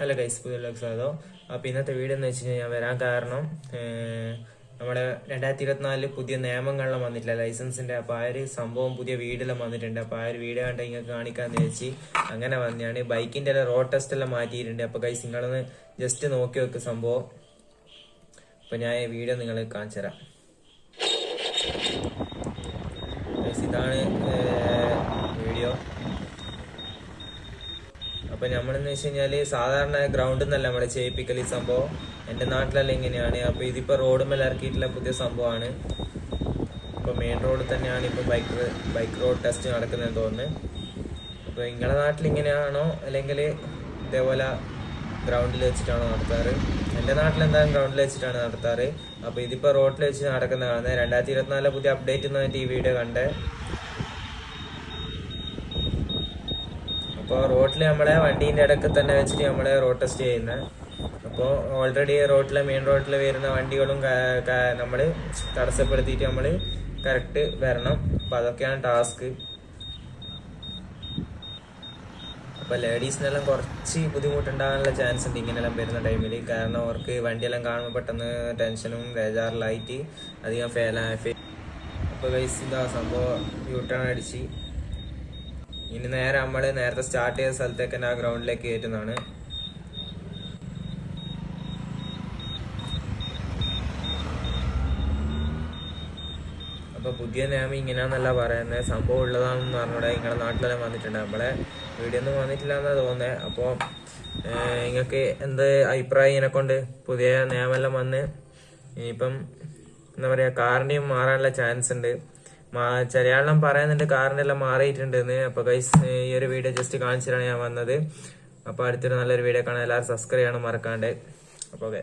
Hello guys പുതിയ സ്വാഗതം. അപ്പോൾ ഇന്നത്തെ വീഡിയോ എന്ന് വെച്ച് കഴിഞ്ഞാൽ ഞാൻ വരാൻ കാരണം നമ്മുടെ രണ്ടായിരത്തി ഇരുപത്തിനാലിൽ പുതിയ നിയമങ്ങളെല്ലാം വന്നിട്ടില്ല. ലൈസൻസിന്റെ അപ്പോൾ ആ ഒരു സംഭവം പുതിയ വീടെല്ലാം വന്നിട്ടുണ്ട്. അപ്പോൾ ആ ഒരു വീഡിയോ കണ്ട നിങ്ങൾക്ക് കാണിക്കാമെന്ന് വെച്ച് അങ്ങനെ വന്നതാണ് ബൈക്കിന്റെ എല്ലാം റോഡ് ടെസ്റ്റ് എല്ലാം മാറ്റിയിട്ടുണ്ട്. അപ്പോൾ ഗൈസ് നിങ്ങളൊന്ന് ജസ്റ്റ് നോക്കി വെക്ക് സംഭവം. അപ്പോൾ ഞാൻ ഈ വീഡിയോ നിങ്ങൾ കാണിച്ചു തരാം ഇതാണ് വീഡിയോ അപ്പൊ നമ്മളെന്ന് വെച്ച് കഴിഞ്ഞാൽ സാധാരണ ഗ്രൗണ്ടിൽ നിന്നല്ല നമ്മളെ ചെയ്യിപ്പിക്കൽ ഈ സംഭവം. എന്റെ നാട്ടിലെല്ലാം ഇങ്ങനെയാണ്. അപ്പൊ ഇതിപ്പോ റോഡ് മേലെ ഇറക്കിയിട്ടുള്ള പുതിയ സംഭവമാണ്. ഇപ്പൊ മെയിൻ റോഡിൽ തന്നെയാണ് ഇപ്പൊ ബൈക്ക് ബൈക്ക് റോഡ് ടെസ്റ്റ് നടക്കുന്നതെന്ന് തോന്നുന്നു. അപ്പൊ നിങ്ങളുടെ നാട്ടിൽ ഇങ്ങനെയാണോ? അല്ലെങ്കിൽ ഇതേപോലെ ഗ്രൗണ്ടിൽ വെച്ചിട്ടാണോ നടത്താറ്? എന്റെ നാട്ടിൽ എന്തായാലും ഗ്രൗണ്ടിൽ വെച്ചിട്ടാണ് നടത്താറ്. അപ്പൊ ഇതിപ്പോ റോഡിൽ വെച്ച് നടക്കുന്നതാണ് രണ്ടായിരത്തി ഇരുപത്തിനാലിലെ പുതിയ അപ്ഡേറ്റ് എന്ന് ഈ വീഡിയോ കണ്ടേ. അപ്പോൾ റോട്ടിൽ നമ്മളെ വണ്ടീന്റെ ഇടയ്ക്ക് തന്നെ വെച്ചിട്ട് നമ്മളെ റോഡ് ടെസ്റ്റ് ചെയ്യുന്നത് അപ്പോൾ ഓൾറെഡി റോഡിലെ മെയിൻ റോഡിൽ വരുന്ന വണ്ടികളും നമ്മൾ തടസ്സപ്പെടുത്തിയിട്ട് നമ്മൾ കറക്റ്റ് വരണം. അപ്പം അതൊക്കെയാണ് ടാസ്ക് അപ്പോൾ ലേഡീസിനെല്ലാം കുറച്ച് ബുദ്ധിമുട്ടുണ്ടാകാനുള്ള ചാൻസ് ഉണ്ട് ഇങ്ങനെല്ലാം വരുന്ന ടൈമിൽ കാരണം അവർക്ക് വണ്ടിയെല്ലാം കാണുമ്പോൾ പെട്ടെന്ന് ടെൻഷനും ബേജാറിലായിട്ട് അധികം ഫെയിലാ അപ്പോൾ ഗൈസ് ഇതാ സംഭവം യൂട്ടേൺ അടിച്ച്. ഇനി നേരെ നമ്മൾ നേരത്തെ സ്റ്റാർട്ട് ചെയ്ത സ്ഥലത്തേക്ക് തന്നെ ആ ഗ്രൗണ്ടിലേക്ക് കയറ്റുന്നതാണ്. അപ്പൊ പുതിയ നിയമം ഇങ്ങനെയാന്നല്ല പറയുന്നത് സംഭവം ഉള്ളതാണെന്ന് പറഞ്ഞൂടെ. നിങ്ങളുടെ നാട്ടിലെല്ലാം വന്നിട്ടുണ്ട്. നമ്മളെ വീഡിയോ ഒന്നും വന്നിട്ടില്ല എന്നാ തോന്നുന്നത് അപ്പോൾ നിങ്ങൾക്ക് എന്ത് അഭിപ്രായം ഇങ്ങനെ കൊണ്ട് പുതിയ നിയമമെല്ലാം വന്ന് ഇനിയിപ്പം എന്താ പറയാ കാറിന്റെയും മാറാനുള്ള ചാൻസ് ഉണ്ട്. ആളെല്ലാം പറയുന്നുണ്ട് കാറിന്റെ എല്ലാം മാറിയിട്ടുണ്ടെന്ന്. അപ്പൊ ഗൈസ് ഈ ഒരു വീഡിയോ ജസ്റ്റ് കാണിച്ചിട്ടാണ് ഞാൻ വന്നത്. അപ്പൊ അടുത്തൊരു നല്ലൊരു വീഡിയോ കാണാൻ എല്ലാവരും സബ്സ്ക്രൈബ് ചെയ്യണം മറക്കാണ്ട്. അപ്പൊ ഓക്കെ